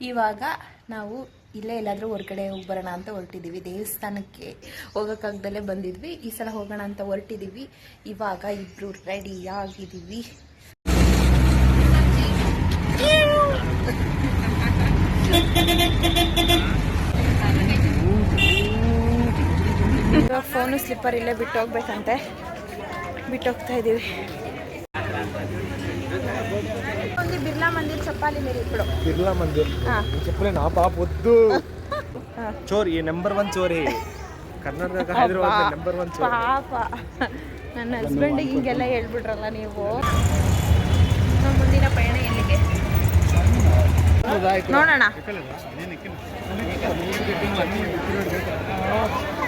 ಇವಾಗ ನಾವು ಇಲ್ಲೇ ಎಲ್ಲಾದರೂ ಹೊರಗಡೆ ಹೋಗಿ ಬರೋಣ ಅಂತ ಹೊರಟಿದ್ದೀವಿ ದೇವಸ್ಥಾನಕ್ಕೆ ಹೋಗೋಕ್ಕಾಗ್ದಲ್ಲೇ ಬಂದಿದ್ವಿ. ಈ ಸಲ ಹೋಗೋಣ ಅಂತ ಹೊರಟಿದ್ದೀವಿ ಇವಾಗ ಇಬ್ರು ರೆಡಿ ಆಗಿದ್ದೀವಿ ಫೋನು ಸ್ಲಿಪ್ಪರ್ ಇಲ್ಲೇ ಬಿಟ್ಟು ಹೋಗ್ಬೇಕಂತೆ ಬಿಟ್ಟು ಹೋಗ್ತಾ ಇದ್ದೀವಿ ಒಂದು ಬಿರ್ಲಾ ಮಂದಿರ್ ಚಪ್ಪಾಲಿ ಮೇಲೆ ఇప్పుడు బిర్లా మందిర్ ఆ. నేను చెప్పలే నా పాప వద్దు ఆ. చోరీ నెంబర్ వన్ చోరీ ಕರ್ನಾಟಕ ಹೈದರಾಬಾದ್ ನಂಬರ್ ಒನ್ ಚೋರಿ ಪಾಪ ನನ್ನ ಹಸ್ಬೆಂಡಿಗೆ ಹಿಂಗೆಲ್ಲ ಹೇಳ್ಬಿಟ್ರಲ್ಲ ನೀವು ನಮ್ಮ ಮುಂದಿನ ಪಯಣ ಎಲ್ಲಿಗೆ ನೋಡೋಣ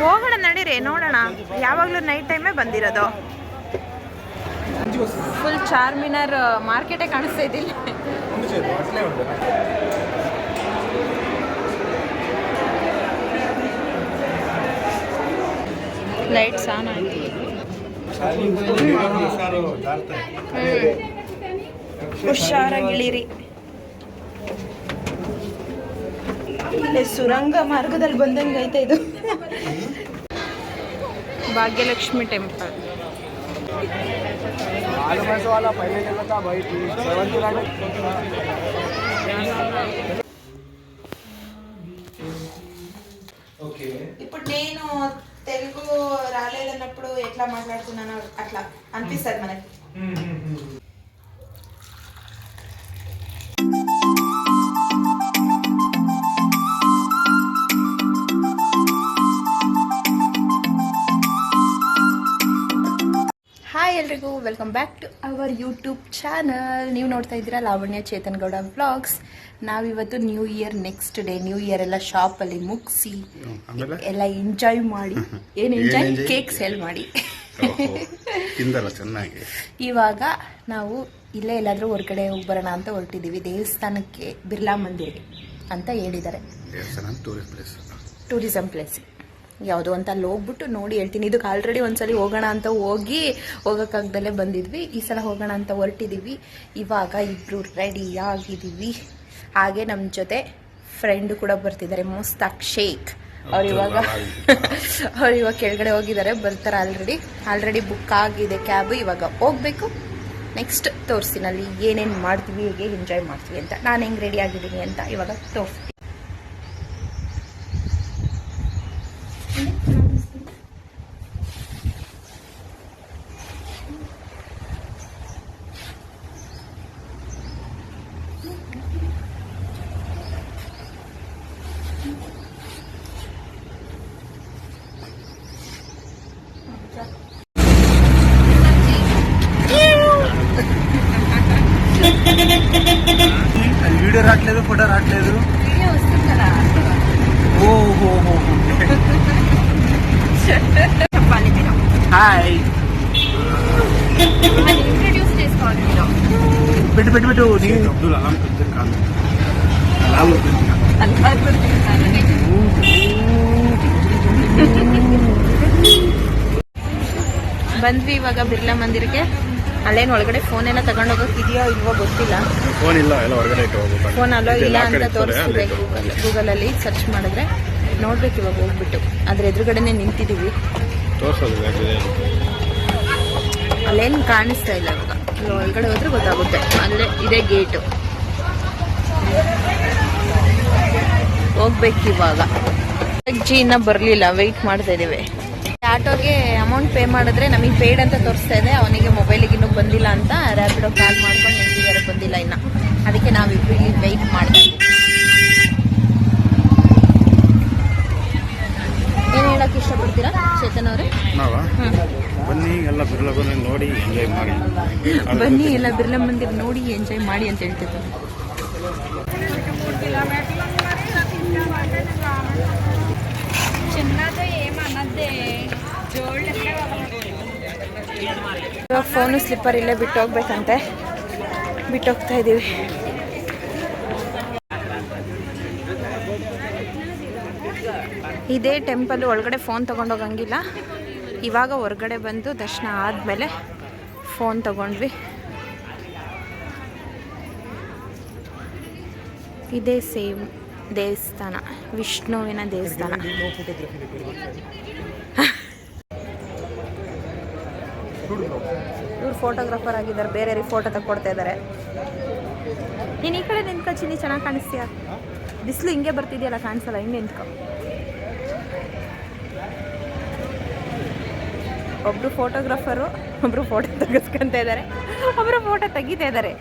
ಹೋಗೋಣ ನಡೀರಿ ನೋಡೋಣ ಯಾವಾಗಲೂ ನೈಟ್ ಟೈಮೇ ಬಂದಿರೋದು ಫುಲ್ ಚಾರ್ಮಿನರ್ ಮಾರ್ಕೆಟೇ ಕಾಣಿಸ್ತಾ ಇದ್ದಿಲ್ಲ. ಲೈಟ್ಸ್ ಆನ್ ಆಗಿದೆ ಹುಷಾರಾಗಿಳಿರಿ. ಸುರಂಗ ಮಾರ್ಗದಲ್ಲಿ ಬಂದಂಗೆ ಐತೆ ಇದು. ಭಾಗ್ಯಲಕ್ಷ್ಮಿ ಟೆಂಪಲ್. आलू पैसे वाला पहले जगह था भाई सेवन ఓకే ఇప్పుడు నేను తెలుగు రాలేదన్నప్పుడు ఎట్లా మాట్లాడుతున్నాను అట్లా అనిపిస్తుంది మనకి ಹಾಯ್ ಎಲ್ರಿಗೂ welcome back to our YouTube channel ನೀವು ನೋಡ್ತಾ ಇದ್ದೀರಾ ಲಾವಣ್ಯ ಚೇತನ್ ಗೌಡ ವ್ಲಾಗ್ಸ್ ನಾವಿವತ್ತು new year next day new year ಎಲ್ಲ ಶಾಪಲ್ಲಿ ಮುಗಿಸಿ ಆಮೇಲೆ? ಎಲ್ಲ ಎಂಜಾಯ್ ಮಾಡಿ ಏನು ಎಂಜಾಯ್ ಕೇಕ್ ಸೇಲ್ ಮಾಡಿ. ಚೆನ್ನಾಗಿ. ಇವಾಗ ನಾವು ಇಲ್ಲೇ ಎಲ್ಲಾದರೂ ಹೊರಗಡೆ ಹೋಗಿ ಬರೋಣ ಅಂತ ಹೊರಟಿದ್ದೀವಿ ದೇವಸ್ಥಾನಕ್ಕೆ ಬಿರ್ಲಾ ಮಂದಿರ್ಗೆ ಅಂತ ಹೇಳಿದ್ದಾರೆ. ಟೂರಿಸಂ ಪ್ಲೇಸ್ ಯಾವುದೋ ಅಂತ ಅಲ್ಲಿ ಹೋಗ್ಬಿಟ್ಟು ನೋಡಿ ಹೇಳ್ತೀನಿ. ಇದಕ್ಕೆ ಆಲ್ರೆಡಿ ಒಂದ್ಸಲಿ ಹೋಗೋಣ ಅಂತ ಹೋಗಿ ಹೋಗೋಕ್ಕಾಗ್ದಲ್ಲೇ ಬಂದಿದ್ವಿ. ಈ ಸಲ ಹೋಗೋಣ ಅಂತ ಹೊರಟಿದ್ದೀವಿ ಇವಾಗ ಇಬ್ಬರು ರೆಡಿ ಆಗಿದ್ದೀವಿ ಹಾಗೆ ನಮ್ಮ ಜೊತೆ ಫ್ರೆಂಡ್ ಕೂಡ ಬರ್ತಿದ್ದಾರೆ. ಮುಸ್ತಾಕ್ ಶೇಖ್. ಅವ್ರು ಇವಾಗ ಅವ್ರು ಇವಾಗ ಕೆಳಗಡೆ ಹೋಗಿದ್ದಾರೆ ಬರ್ತಾರೆ ಆಲ್ರೆಡಿ ಆಲ್ರೆಡಿ ಬುಕ್ ಆಗಿದೆ ಕ್ಯಾಬ್ ಇವಾಗ ಹೋಗ್ಬೇಕು. ನೆಕ್ಸ್ಟ್ ತೋರಿಸ್ತೀನಿ ಏನೇನು ಮಾಡ್ತೀವಿ ಹೇಗೆ ಎಂಜಾಯ್ ಮಾಡ್ತೀವಿ ಅಂತ. ನಾನು ಹೆಂಗೆ ರೆಡಿ ಆಗಿದ್ದೀನಿ ಅಂತ ಇವಾಗ ತೋರಿಸ್ತೀನಿ వీడియో రావట్లేదు ఫోటో రావట్లేదు ఓహో చెప్పాలి మీరు హాయ్ ఇంట్రడ్యూస్ చేసుకోవాలి మీరు పెట్టు పెట్టు పెట్టు నీ అబ్దుల్ అలాం పెద్ద కాదు అలాం ಬಂದ್ವಿ ಇವಾಗ ಬಿರ್ಲಾ ಮಂದಿರಕ್ಕೆ ಅಲ್ಲೇನು ಒಳಗಡೆ ಫೋನ್ ಏನ ತಗೊಂಡು ಹೋಗಕ್ಕೆ ಇದೆಯೋ ಇಲ್ವೋ ಗೊತ್ತಿಲ್ಲ. ಫೋನ್ ಇಲ್ಲ ಎಲ್ಲ ಹೊರಗಡೆ ಫೋನ್ ಅಲ್ಲೋ ಇಲ್ಲ ಅಂತ ಇರ್ತದೆ, ಗೂಗಲ್ ಅಲ್ಲಿ ಗೂಗಲಲ್ಲಿ ಸರ್ಚ್ ಮಾಡಿದ್ರೆ ನೋಡ್ಬೇಕು ಇವಾಗ ಹೋಗ್ಬಿಟ್ಟು. ಅದ್ರ ಎದುರುಗಡೆನೆ ನಿಂತಿದ್ದೀವಿ. ಅಲ್ಲೇನು ಕಾಣಿಸ್ತಾ ಇಲ್ಲ ಇವಾಗ. ಇಲ್ಲಿ ಒಳಗಡೆ ಹೋದ್ರೆ ಗೊತ್ತಾಗುತ್ತೆ. ಅಲ್ಲೇ ಇದೆ ಗೇಟು ಹೋಗ್ಬೇಕಿವಾಗ. ಅಜ್ಜಿ ಇನ್ನ ಬರಲಿಲ್ಲ ವೆಯ್ಟ್ ಮಾಡ್ತಾ ಇದ್ದೀವಿ. ಆಟೋಗೆ ಪೇ ಮಾಡಿದ್ರೆ ನಮಗೆ ಪೇಡ್ ಅಂತ ತೋರಿಸ್ತಾ ಇದೆ. ಅವನಿಗೆ ಮೊಬೈಲಿಗೆ ಇನ್ನೂ ಬಂದಿಲ್ಲ ಅಂತ ರ್ಯಾಪಿಡೋ ಕಾಲ್ ಮಾಡ್ಕೊಂಡು ನಿಂತಿದ್ದಾರೆ ಬಂದಿಲ್ಲ ಇನ್ನ. ಅದಕ್ಕೆ ನಾವು ಇಲ್ಲಿ ವೆಯ್ಟ್ ಮಾಡ್ತಾ ಇದ್ದೀವಿ. ಏನು ಹೇಳಕ್ಕೆ ಇಷ್ಟಪಡ್ತೀರಾ ಚೇತನ್ ಅವರೇ? ಬನ್ನಿ ಎಲ್ಲ ಬಿರ್ಲಗೋನ ನೋಡಿ ಎಂಜಾಯ್ ಮಾಡಿ. ಬನ್ನಿ ಎಲ್ಲ ಬಿರ್ಲಾ ಮಂದಿರ ನೋಡಿ ಎಂಜಾಯ್ ಮಾಡಿ ಅಂತ ಹೇಳ್ತಿದ್ರು ಇವಾಗ ಫೋನು ಸ್ಲಿಪ್ಪರ್ ಇಲ್ಲೇ ಬಿಟ್ಟು ಹೋಗ್ಬೇಕಂತೆ ಬಿಟ್ಟು ಹೋಗ್ತಾ ಇದ್ದೀವಿ ಇದೇ ಟೆಂಪಲ್ ಒಳಗಡೆ ಫೋನ್ ತೊಗೊಂಡೋಗಂಗಿಲ್ಲ. ಇವಾಗ ಹೊರಗಡೆ ಬಂದು ದರ್ಶನ ಆದಮೇಲೆ ಫೋನ್ ತೊಗೊಂಡ್ವಿ. ಇದೇ ಸೇಮ್ ದೇವಸ್ಥಾನ, ವಿಷ್ಣುವಿನ ದೇವಸ್ಥಾನ. ಇವ್ರು ಫೋಟೋಗ್ರಾಫರ್ ಆಗಿದ್ದಾರೆ ಬೇರೆಯವ್ರಿಗೆ ಫೋಟೋ ತಗೊಡ್ತಾ ಇದ್ದಾರೆ. ನೀನು ಈ ಕಡೆ ನಿಂತ್ಕೊ ಚಿನ್ನಿ, ಚೆನ್ನಾಗಿ ಕಾಣಿಸ್ತೀಯ? ಬಿಸಿಲು ಹಿಂಗೆ ಬರ್ತಿದ್ಯಲ್ಲ, ಕಾಣಿಸಲ್ಲ, ಹಿಂಗೆ ನಿಂತ್ಕೊ. ಒಬ್ರು ಫೋಟೋಗ್ರಾಫರು ಒಬ್ರು ಫೋಟೋ ತೆಗೆಸ್ಕೊಂತ ಇದ್ದಾರೆ, ಒಬ್ರು ಫೋಟೋ ತೆಗಿತಾ ಇದ್ದಾರೆ.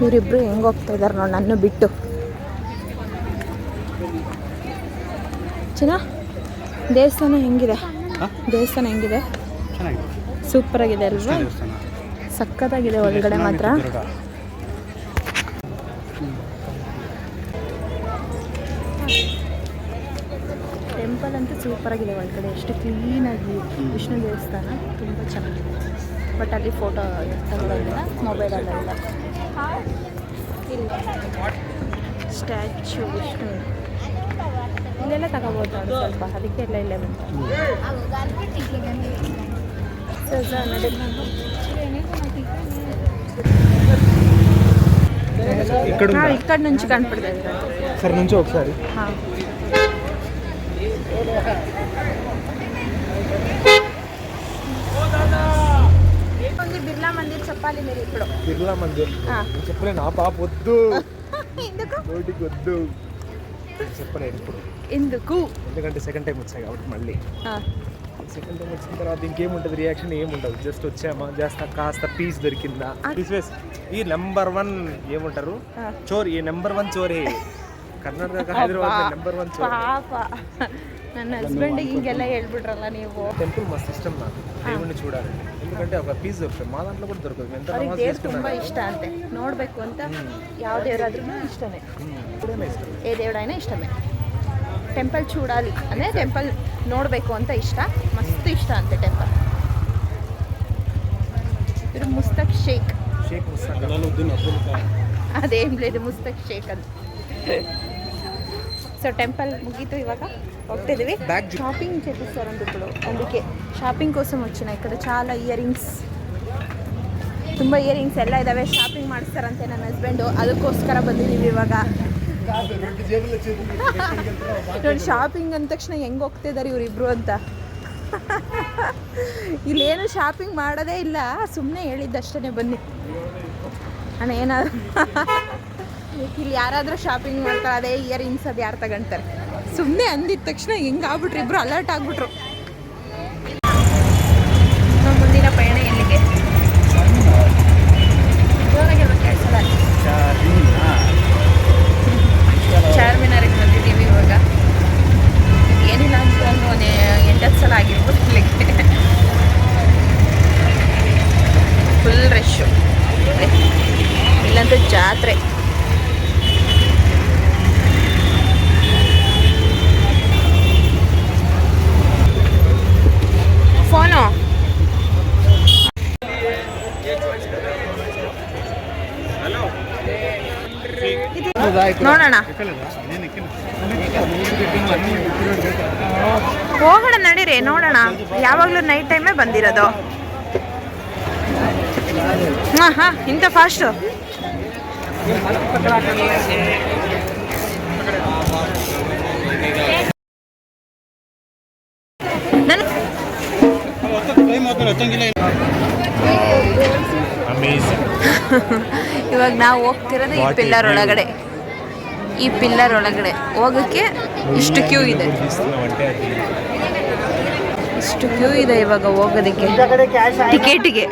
ಇವರಿಬ್ರು ಹೆಂಗೆ ಹೋಗ್ತಾ ಇದ್ದಾರೆ ನೋಡಿ ನನ್ನ ಬಿಟ್ಟು. ಚೆನ್ನ ದೇವಸ್ಥಾನ ಹೆಂಗಿದೆ? ದೇವಸ್ಥಾನ ಹೆಂಗಿದೆ? ಸೂಪರ್ ಆಗಿದೆ ಅಲ್ವಾ? ಸಕ್ಕತ್ತಾಗಿದೆ ಒಳಗಡೆ ಮಾತ್ರ. ಟೆಂಪಲ್ ಅಂತೂ ಸೂಪರ್ ಆಗಿದೆ ಒಳಗಡೆ. ಎಷ್ಟು ಕ್ಲೀನಾಗಿ ವಿಷ್ಣು ದೇವಸ್ಥಾನ ತುಂಬ ಚೆನ್ನಾಗಿದೆ. ಬಟ್ ಅಲ್ಲಿ ಫೋಟೋ ತಗೊಳ್ಳೋದಿಲ್ಲ ಮೊಬೈಲಲ್ಲೆಲ್ಲ ಇಲ್ಲ ಸ್ಟ್ಯಾಚು ವಿಷ್ಣು ಇಲ್ಲೆಲ್ಲ ತಗೋಬೋದು ನೋಡಿ ಸ್ವಲ್ಪ ಅದಕ್ಕೆ ಎಲ್ಲ ಇಲ್ಲೇ ಬಂತು ಸಜಾ ನಡಿ ఇక్కడ ನಾವು ಈ ಕಡೆ నుంచి ಕಣ್ಬಿಡ್ತಾ ಇದ್ದೀರಾ సరే నుంచి ఒకసారి చెప్పాలి మీరు ఇప్పుడు. బిర్లా మందిర్. చెప్పలేను ఆ పాప వద్దు. ఎందుకు? వద్దు. చెప్పలేను ఇప్పుడు. ఎందుకు? ఎందుకంటే సెకండ్ టైం వచ్చాయి కాబట్టి మళ్ళీ. సెకండ్ టైం వచ్చిన తర్వాత ఇంకేముంటుంది? రియాక్షన్ ఏముండదు. జస్ట్ వచ్చామా? జస్ట్ కాస్త పీస్ దొరికిందా? పీస్ ఈ నెంబర్ వన్ ఏముంటారు. చోర్ ఈ నెంబర్ వన్ చోరే. కర్ణాటక హైదరాబాద్ నెంబర్ వన్ చోర్. ನನ್ನ ಹಸ್ಬೆಂಡಿಗೆ ಹಿಂಗೆಲ್ಲ ಹೇಳ್ಬಿಟ್ರಲ್ಲ ನೀವು టెంపుల్ మస్తు ఇష్టం నాకు దేవుడిని చూడాలండి ఎందుకంటే ఒక పీస్ దొరుకుతుంది మా దాంట్లో కూడా దొరకదు ఎంత ಅವ್ರಿಗೆ నమాజ్ ದೇವ್ರು చేసుకున్నా ತುಂಬ ಇಷ್ಟ ಅಂತೆ ನೋಡಬೇಕು ಅಂತ ಯಾವ ದೇವರಾದ್ರೂ ಇಷ್ಟನೇ ఇప్పుడేనే ఇష్టం ఏ దేవుడైనా ఇష్టమే ಟೆಂಪಲ್ చూడాలి ಅಂದರೆ ಟೆಂಪಲ್ ನೋಡಬೇಕು ಅಂತ ಇಷ್ಟ ಮಸ್ತ್ ಇಷ್ಟ ಅಂತೆ ಟೆಂಪಲ್ ಇವರು ಮುಸ್ತಕ್ ಶೇಖ್ షేక్ ముస్తాక్ జలాలుద్దీన్ అబ్దుల్ ఖాన్ ಅದೇನು లేదు ಮುಸ್ತಕ್ ಶೇಖ್ ಅಂತ so temple ముగితూ ఇవాగ ಹೋಗ್ತಿದ್ದೀವಿ Back ju- shopping చేపిస్తారంట ఇప్పుడు అందుకే షాపింగ్ కోసం వచ్చిన ఇక్కడ చాలా ఇయర్ ರಿಂಗ್ಸ್ ತುಂಬ ಇಯರಿಂಗ್ಸ್ ಎಲ್ಲ ಇದ್ದಾವೆ ಶಾಪಿಂಗ್ ಮಾಡಿಸ್ತಾರಂತೆ ನನ್ನ ಹಸ್ಬೆಂಡು ಅದಕ್ಕೋಸ್ಕರ ಬಂದಿದ್ದೀವಿ ಇವಾಗ ನೋಡಿ ಶಾಪಿಂಗ್ ಅಂದ ತಕ್ಷಣ ಹೆಂಗೆ ಹೋಗ್ತಿದ್ದಾರೆ ಇವರಿಬ್ರು ಅಂತ ಇಲ್ಲೇನು ಶಾಪಿಂಗ್ ಮಾಡೋದೇ ಇಲ್ಲ ಸುಮ್ಮನೆ ಹೇಳಿದ್ದಷ್ಟೇ ಬನ್ನಿ ಅಣ್ಣ ಏನಾದ್ರು ಇಲ್ಲಿ ಯಾರಾದರೂ ಶಾಪಿಂಗ್ ಮಾಡ್ತಾರೆ, ಅದೇ ಇಯರಿಂಗ್ಸ್ ಅದು ಯಾರು ತಗೊಂತಾರೆ. ಸುಮ್ಮನೆ ಅಂದಿದ ತಕ್ಷಣ ಹಿಂಗೆ ಆಗ್ಬಿಟ್ರು ಇಬ್ಬರು ಅಲರ್ಟ್ ಆಗ್ಬಿಟ್ರು. ಮುಂದಿನ ಪಯಣ ಎಲ್ಲಿಗೆ? ಚಾರ್ಮಿನಾರಿಗೆ ಬಂದಿದ್ದೀವಿ ಇವಾಗ. ಏನಿಲ್ಲ ಅಂತ ಒಂದು ಎಂಟತ್ತು ಸಲ ಆಗಿರ್ಬೋದು ಇಲ್ಲಿಗೆ. ಫುಲ್ ರಶ್ಶು ಇಲ್ಲಂತೂ ಜಾತ್ರೆ. ನೋಡೋಣ. ಹೋಗೋಣ ನಡೀರಿ ನೋಡೋಣ. ಯಾವಾಗ್ಲೂ ನೈಟ್ ಟೈಮೇ ಬಂದಿರೋದು. ಹಾ ಹಾ ಇಂಥ ಫಾಸ್ಟು ಇವಾಗ ನಾವು ಹೋಗ್ತಿರೋದು ಈ ಪಿಲ್ಲರ್ ಒಳಗಡೆ. ಈ ಪಿಲ್ಲರ್ ಒಳಗಡೆ ಹೋಗಕ್ಕೆ ಇಷ್ಟು ಕ್ಯೂ ಇದೆ. ಇಷ್ಟು ಕ್ಯೂ ಇದೆ ಇವಾಗ ಹೋಗೋದಕ್ಕೆ. ಟಿಕೆಟ್ಗೆ.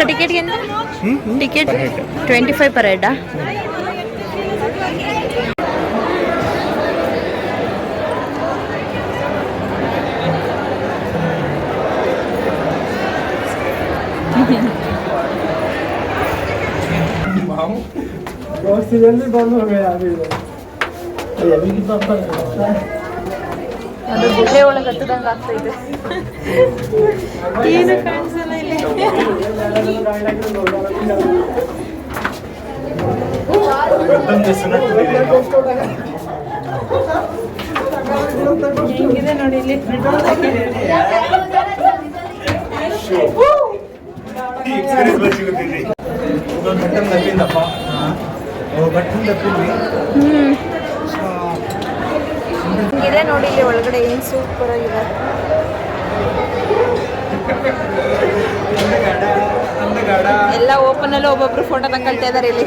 ಟಿಕೆಟ್ಗೆ ಟಿಕೆಟ್ ಟ್ವೆಂಟಿ ಫೈವ್ ಪರ್ ಹೆಡ್ಡಾ? ವರ್ಷದಲ್ಲಿ ಬಂದು ಆಗಿದೆ ಅದು ಗುಡ್ಡೆ ಒಳಗೆ ಹತ್ತದಂಗ ಆಗ್ತೈತೆ ಏನು ಕಾಣಿಸಲ್ಲ ಇಲ್ಲಿ ಹೆಂಗಿದೆ ನೋಡಿ ಇಲ್ಲಿ ಎಕ್ಸ್ಪೀರಿಯನ್ಸ್ ಬರ್ಸಿಗುತ್ತೀನಿ ಗಂಟೆ ನಪ್ಪಿಂದಪ್ಪ ಇದೆ ನೋಡಿ ಇಲ್ಲಿ ಒಳಗಡೆ ಏನು ಸೂಪರ್ ಆಗಿದೆ ಎಲ್ಲ ಓಪನ್ ಅಲ್ಲಿ ಒಬ್ಬೊಬ್ರು ಫೋಟೋ ತಗೊಳ್ತಾ ಇದಾರೆ ಇಲ್ಲಿ.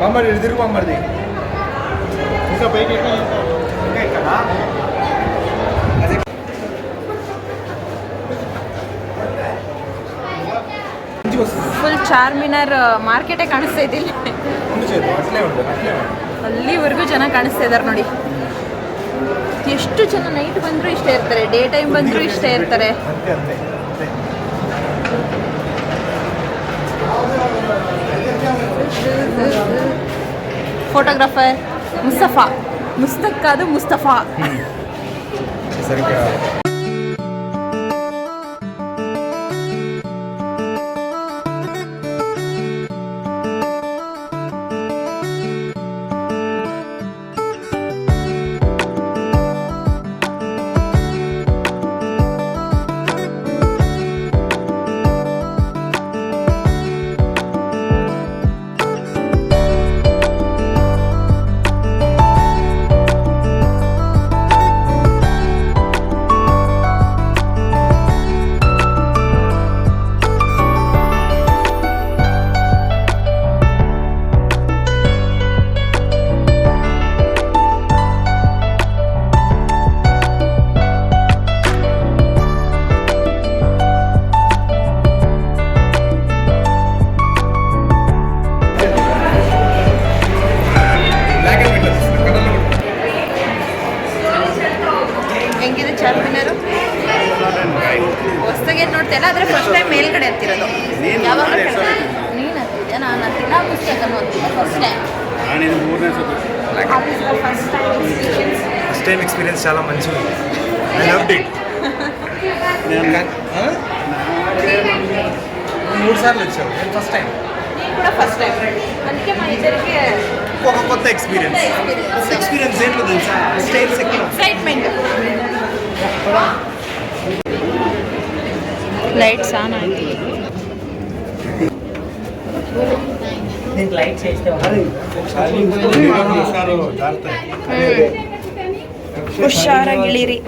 ಮಾಮಾಡಿ ಹಿಡಿದಿರು ಮಾಮಾಡಿ ಫುಲ್ ಚಾರ್ಮಿನಾರ್ ಮಾರ್ಕೆಟೇ ಕಾಣಿಸ್ತಾ ಇದ್ದಿಲ್ಲ. ಅಲ್ಲಿವರೆಗೂ ಜನ ಕಾಣಿಸ್ತಾ ಇದ್ದಾರೆ ನೋಡಿ. ಎಷ್ಟು ಜನ ನೈಟ್ ಬಂದ್ರು ಇಷ್ಟೇ ಇರ್ತಾರೆ ಡೇ ಟೈಮ್ ಬಂದ್ರು ಇಷ್ಟೇ ಇರ್ತಾರೆ. ಫೋಟೋಗ್ರಾಫರ್ ಮುಸ್ತಫಾ. ಮುಸ್ತಕ್ಕಾದ ಅದು ಮುಸ್ತಫಾ. ఫస్ట్ టైం ఎక్స్పీరియన్స్ చాలా మంచిది ఉంది. ఐ లవ్ ఇట్ మూడు సార్లు వచ్చావు ఫస్ట్ టైం కూడా ఒక కొత్త ఎక్స్పీరియన్స్ ఎక్స్పీరియన్స్ ఏంటో తెలుసా? స్టైల్స్ ఎక్సైట్మెంట్ లైట్స్ ఆన్ అయింది ఆಯ್ತು ಹುಷಾರಾಗಿಳಿರಿ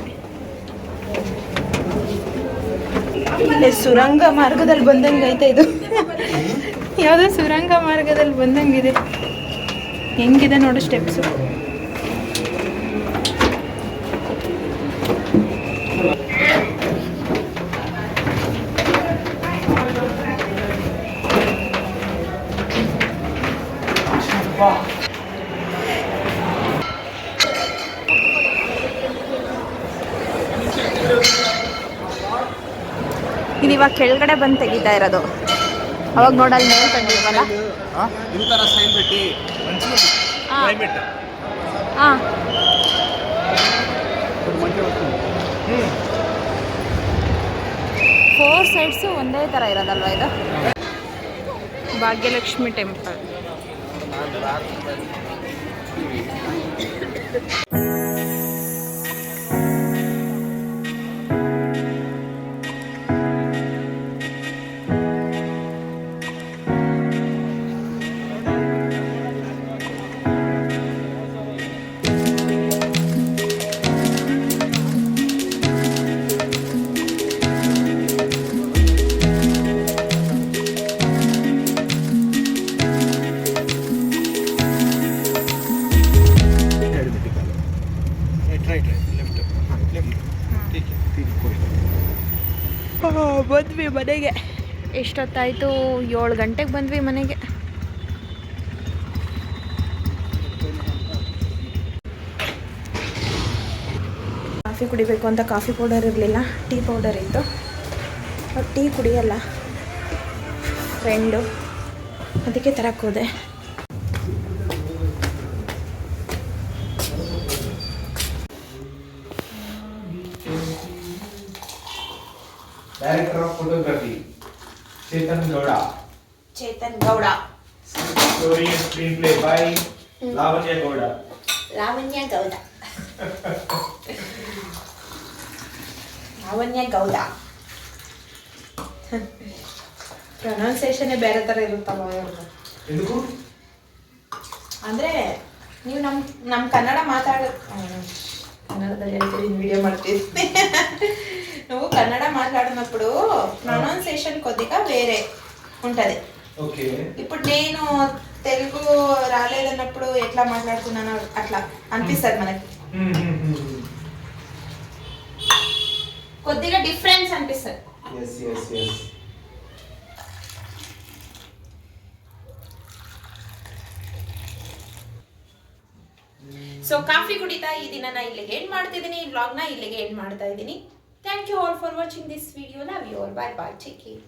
ಇಲ್ಲಿ ಸುರಂಗ ಮಾರ್ಗದಲ್ಲಿ ಬಂದಂಗೆ ಐತೆ ಇದು ಯಾವುದೋ ಸುರಂಗ ಮಾರ್ಗದಲ್ಲಿ ಬಂದಂಗಿದೆ. ಹೆಂಗಿದೆ ನೋಡು ಸ್ಟೆಪ್ಸು ಇವಾಗ ಕೆಳಗಡೆ ಬಂದು ತೆಗಿತಾ ಇರೋದು. ಅವಾಗ ನೋಡಲ್ಲಿ ಹಾಂ ಫೋರ್ ಸೈಡ್ಸು ಒಂದೇ ಥರ ಇರೋದಲ್ವ ಇದು? ಭಾಗ್ಯಲಕ್ಷ್ಮಿ ಟೆಂಪಲ್ ಬಂದ್ವಿ ಮನೆಗೆ. ಎಷ್ಟೊತ್ತಾಯಿತು? ಏಳು ಗಂಟೆಗೆ ಬಂದ್ವಿ ಮನೆಗೆ. ಕಾಫಿ ಕುಡಿಬೇಕು ಅಂತ ಕಾಫಿ ಪೌಡರ್ ಇರಲಿಲ್ಲ ಟೀ ಪೌಡರ್ ಇತ್ತು. ಟೀ ಕುಡಿಯಲ್ಲ ಫ್ರೆಂಡು. ಅದಕ್ಕೆ ತರಕ್ಕೆ ಹೋದೆ. Director of photography Chetan Gowda Chetan Gowda story screenplay by Lavanya Gowda Lavanya Gowda Lavanya Gowda pronunciation ಬೇರೆ ತರ ಇರುತ್ತಲ್ಲ ಎದಕ್ಕೂ? ಅಂದ್ರೆ ನೀವು ನಮ್ ನಮ್ ಕನ್ನಡ ಮಾತಾಡ వీడియో పడుతుంది నువ్వు కన్నడ మాట్లాడినప్పుడు ప్రొనౌన్సియేషన్ కొద్దిగా వేరే ఉంటుంది. ఇప్పుడు నేను తెలుగు రాలేదన్నప్పుడు ఎట్లా మాట్లాడుతున్నానో అట్లా అనిపిస్తుంది మనకి. కొద్దిగా డిఫరెన్స్ అనిపిస్తుంది. ಸೊ ಕಾಫಿ ಕುಡಿತಾ ಈ ದಿನ ಇಲ್ಲಿಗೆ ಎಂಡ್ ಮಾಡ್ತಿದ್ದೀನಿ. ಈ ವ್ಲಾಗ್ನ ಇಲ್ಲಿಗೆ ಎಂಡ್ ಮಾಡ್ತಾ ಇದ್ದೀನಿ. Thank you all for watching this video love you all bye bye take care